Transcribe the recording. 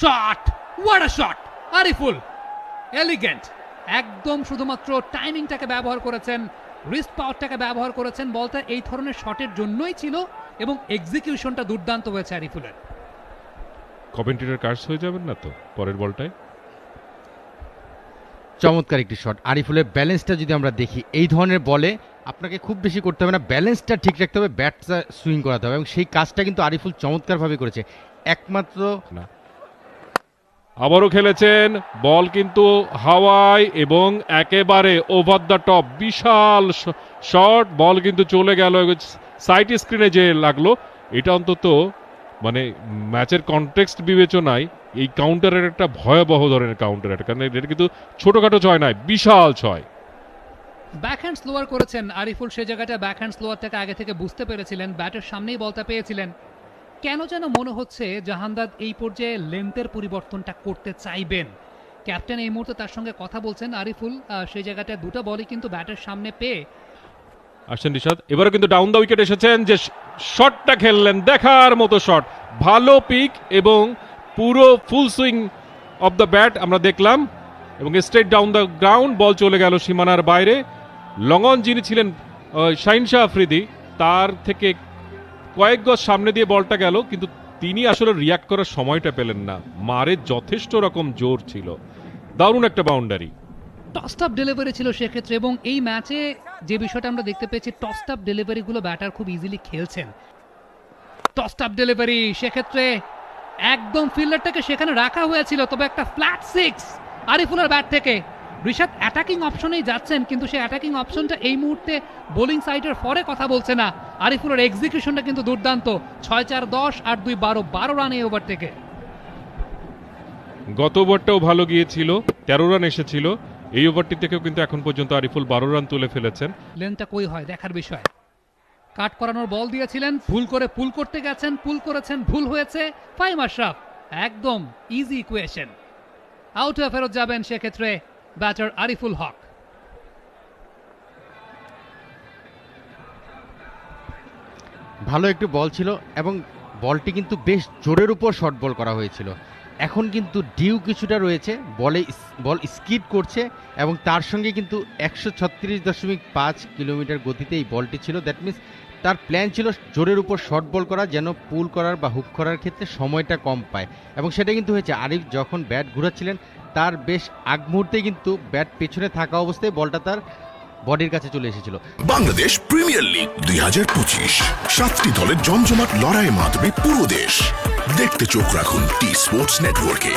Shot what a shot Ariful elegant একদম শুধুমাত্র টাইমিংটাকে ব্যবহার করেছেন রিস্ট পাওয়ারটাকে ব্যবহার করেছেন বলটা এই ধরনের শটের জন্যই ছিল এবং এক্সিকিউশনটা দুর্দান্ত হয়েছে আরিফুলের। কমেন্টেটার কার্স হয়ে যাবেন না তো? পরের বলটায়? চমৎকার একটি শট আরিফুলের ব্যালেন্সটা যদি আমরা দেখি এই ধরনের বলে আপনাকে খুব বেশি করতে হবে না ব্যালেন্সটা ঠিক রাখতে হবে ব্যাটটা সুইং করাতে হবে এবং সেই কাজটা কিন্তু আরিফুল চমৎকারভাবে করেছে। একমাত্র না। আবারও খেলেছেন। বল কিন্তু হাওয়ায় এবং একেবারে ওভার দ্য টপ বিশাল শট বল কিন্তু চলে গেল। সাইড স্ক্রিনে যে লাগল, এটা অন্তত মানে ম্যাচের কনটেক্সট বিবেচনায় এই কাউন্টারের একটা ভয়াবহ ধরনের কাউন্টার এটা কারণ এটা কিন্তু ছোটোখাটো ছয় নয়, বিশাল ছয়। ব্যাকহ্যান্ড স্লোয়ার করেছেন আরিফুল। সে জায়গাটা ব্যাকহ্যান্ড স্লোয়ারটাকে আগে থেকে বুঝতে পেরেছিলেন। ব্যাটের সামনেই বলটা পেয়েছিলেন। কেন যেন মনে হচ্ছে জাহানদাদ এই পর্যায়ে লেন্থের পরিবর্তনটা করতে চাইবেন? ক্যাপ্টেন এই মুহূর্তে তার সঙ্গে কথা বলছেন আরিফুল সেই জায়গাটায় দুটো বলই কিন্তু ব্যাটের সামনে পেয়ে। আসছেন রিশাদ এবারে কিন্তু ডাউন দ্য উইকেট এসেছেন যে শটটা খেললেন, দেখার মতো শট ভালো পিক এবং পুরো full swing off the bat আমরা দেখলাম এবং straight down the ground ball চলে গেল সীমানার বাইরে। লঙ্গন যিনি ছিলেন শাহিন শাহ আফ্রিদি, তার থেকে কয়েক গজ সামনে দিয়ে বলটা গেল, কিন্তু তিনি আসলে রিয়াক্ট করার সময়টা পেলেন না। মারে যথেষ্ট রকম জোর ছিল। দারুণ একটা বাউন্ডারি টস আপ ডেলিভারি ছিল সেক্ষেত্রে, এবং এই ম্যাচে যে বিষয়টা আমরা দেখতে পেয়েছি টস আপ ডেলিভারিগুলো ব্যাটার খুব ইজিলি খেলছেন। টস আপ ডেলিভারি সেক্ষেত্রে একদম ফিল্ডারটাকে সেখানে রাখা হয়েছিল, তবে একটা ফ্ল্যাট সিক্স আরিফুলের ব্যাট থেকে। ঋষাদ অ্যাটাকিং অপশনেই যাচ্ছেন কিন্তু সেই অ্যাটাকিং অপশনটা এই মুহূর্তে বোলিং সাইডের পরে কথা বলছে না। আরিফুলের এক্সিকিউশনটা কিন্তু দুর্দান্ত ছয় চার দশ আট দুই বারো বারো রান এই ওভার থেকে। গত ওভারটাও ভালো গিয়েছিল তেরো রান এসেছিল। এই ওভারটি থেকেও কিন্তু এখন পর্যন্ত আরিফুল বারো রান তুলে ফেলেছেন। লেনটা কই হয় দেখার বিষয়। কাট করানোর বল দিয়েছিলেন ভুল করে পুল করতে গেছেন পুল করেছেন ভুল হয়েছে। ফাইম আশরাফ একদম ইজি ইকুয়েশন আউট হয়ে ফেরত যাবেন সেক্ষেত্রে ব্যাটার আরিফুল হক। ভালো একটু বল ছিল এবং বলটি কিন্তু বেশ জোরের উপর শর্ট বল করা হয়েছিল। এখন কিন্তু ডিউ কিছুটা রয়েছে, বলে বল স্কিড করছে এবং তার সঙ্গে কিন্তু একশো ছত্রিশ দশমিক পাঁচ কিলোমিটার গতিতে এই বলটি ছিল। দ্যাট মিনস তার প্ল্যান ছিল জোরের উপর শর্ট বল করা, যেন পুল করার বা হুক করার ক্ষেত্রে সময়টা কম পায়। এবং সেটা কিন্তু হয়েছে, আরিফ যখন ব্যাট ঘুরাচ্ছিলেন তার বেশ আগ মুহূর্তে কিন্তু ব্যাট পেছনে থাকা অবস্থায় বলটা তার বডির কাছে চলে এসেছিল। বাংলাদেশ প্রিমিয়ার লিগ দুই হাজার পঁচিশ। সাতটি দলের জমজমাট লড়াইয়ের মাতবে পুরো দেশ। দেখতে চোখ রাখুন টি স্পোর্টস নেটওয়ার্কে